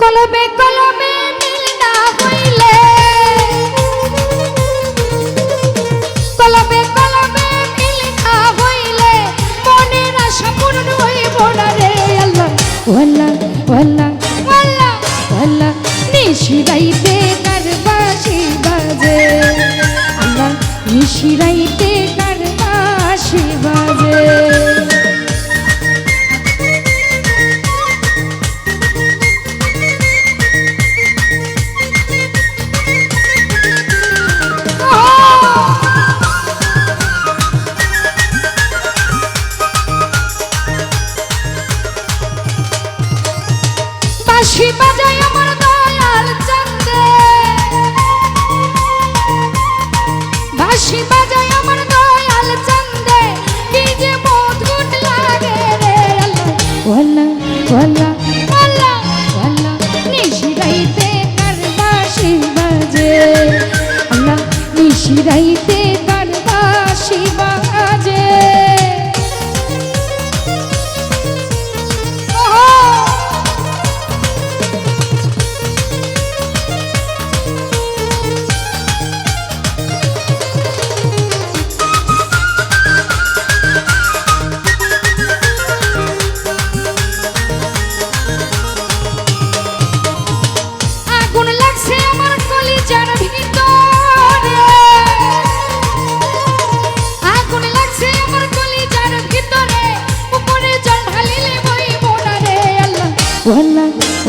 কলবে কলবে মিল না হইলে। কলবে কলবে মিল হইলে মনের আশা পূরণ হইব না। ওয়াল্লা ওয়াল্লা ওয়াল্লা ওয়াল্লা নিশি রাইতে কার বাঁশি বাজে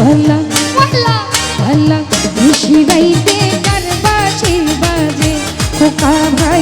भला भला भला নিশিরাইতে কার বাজে খোকা ভাই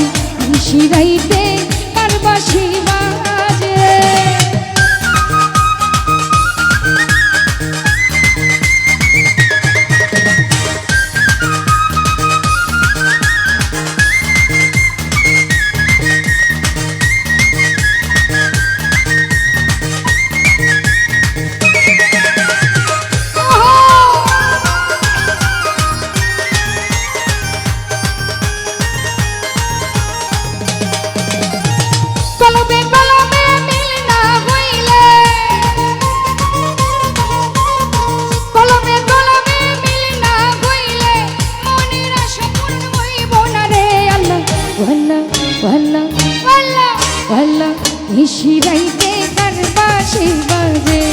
নিশিরাইতে তার বাসি বাজে।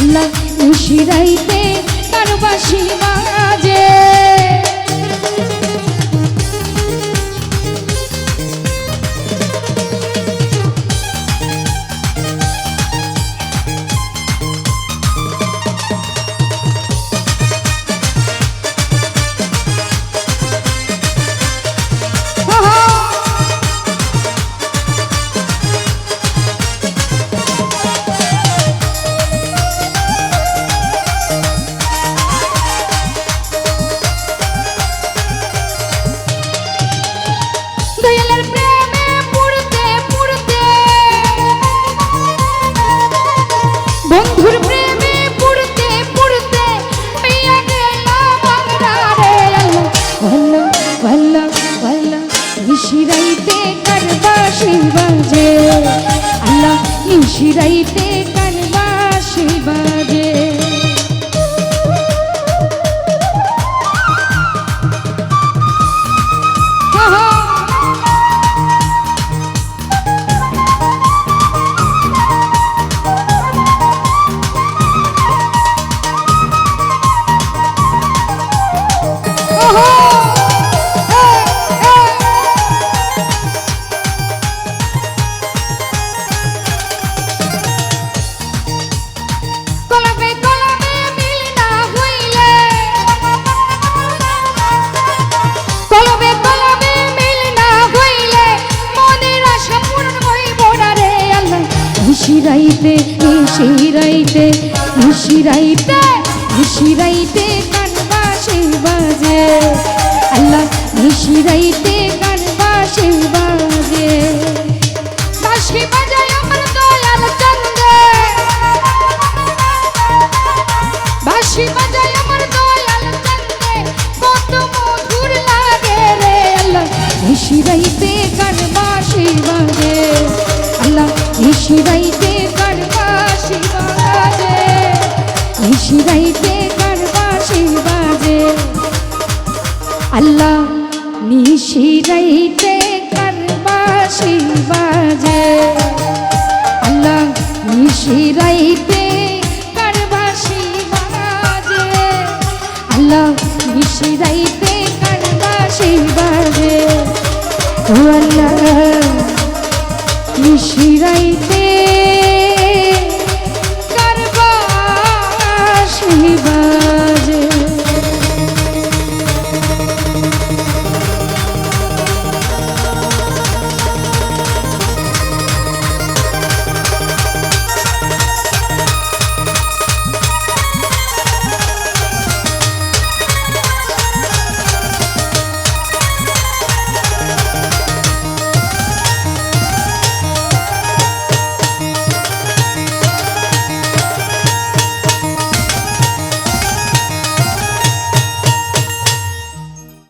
আল্লাহ নিশিরাইতে তার বাসি বাজে। নিশিরাইতে করবা শিবাজে আল্লাহ নিশিরাইতে কর রাইতে সেই রাইতে খুশি রাইতে খুশি রাইতে গান বাসে বাজে। আল্লাহ খুশি রাইতে গান বাসে বাজে। শিবাইতে করবা শিবা বাজে শিবাইতে করবা শিবা বাজে আল্লাহ নিশিরাইতে করবা শিবা বাজে আল্লাহ নিশিরাইতে করবা শিবা বাজে আল্লাহ নিশিরাইতে করবা শিবা বাজে ও আল্লাহ নিশিরাইতে Bye.